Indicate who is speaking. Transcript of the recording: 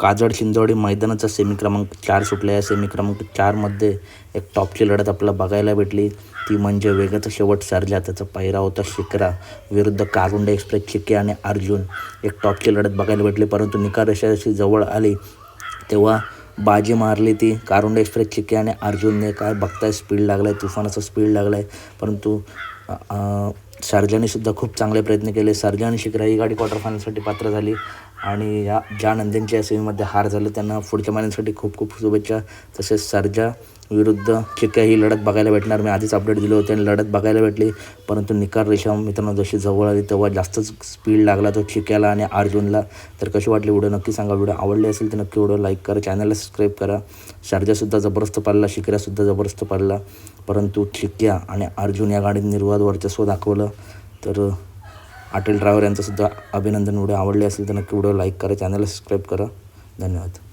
Speaker 1: काजळ शिंदवडी मैदानाचा सेमी क्रमांक चार सुटला. या सेमी क्रमांक चारमध्ये एक टॉपची लढत आपल्याला बघायला भेटली. ती म्हणजे वेगाचा शेवट सरला. त्याचा पहिरा होता शिकरा विरुद्ध कारुंडे एक्सप्रेस चिके आणि अर्जुन. एक टॉपची लढत बघायला भेटली. परंतु निकाल रेषेशी जवळ आली. तेव्हा बाजी मारली ती. कारुंडे एक्सप्रेस चिके आणि अर्जुनने काय बघताय? स्पीड लागला आहे तुफानाचा स्पीड लागला आहे परंतु सर्जानीसुद्धा खूप चांगले प्रयत्न केले. सर्जा आणि शिकरा ही गाडी क्वार्टर फायनलसाठी पात्र झाली. आणि या ज्या नंद्यांच्या सेमीमध्ये हार झालं त्यांना पुढच्या महिन्यासाठी खूप खूप शुभेच्छा. तसेच सर्जा विरुद्ध चिक्या ही लढत बघायला भेटणार मी आधीच अपडेट दिले होते आणि लढत बघायला भेटली. परंतु निकाल रेषा मित्रांनो जशी जवळ आली तेव्हा जास्तच स्पीड लागला तो चिक्याला आणि अर्जुनला. तर कशी वाटली व्हिडिओ नक्की सांगा. व्हिडिओ आवडली असेल तर नक्की व्हिडिओ लाईक करा. चॅनलला सबस्क्राईब करा. शारजासुद्धा जबरदस्त पाडला. शिकऱ्यासुद्धा जबरदस्त पाडला. परंतु चिक्या आणि अर्जुन या गाडीत निर्वाद वर्चस्व दाखवलं. तर अटल ड्रायव्हर यांचंसुद्धा अभिनंदन. व्हिडिओ आवडले असेल तर नक्की व्हिडिओ लाईक करा चॅनलला सबस्क्राईब करा. धन्यवाद.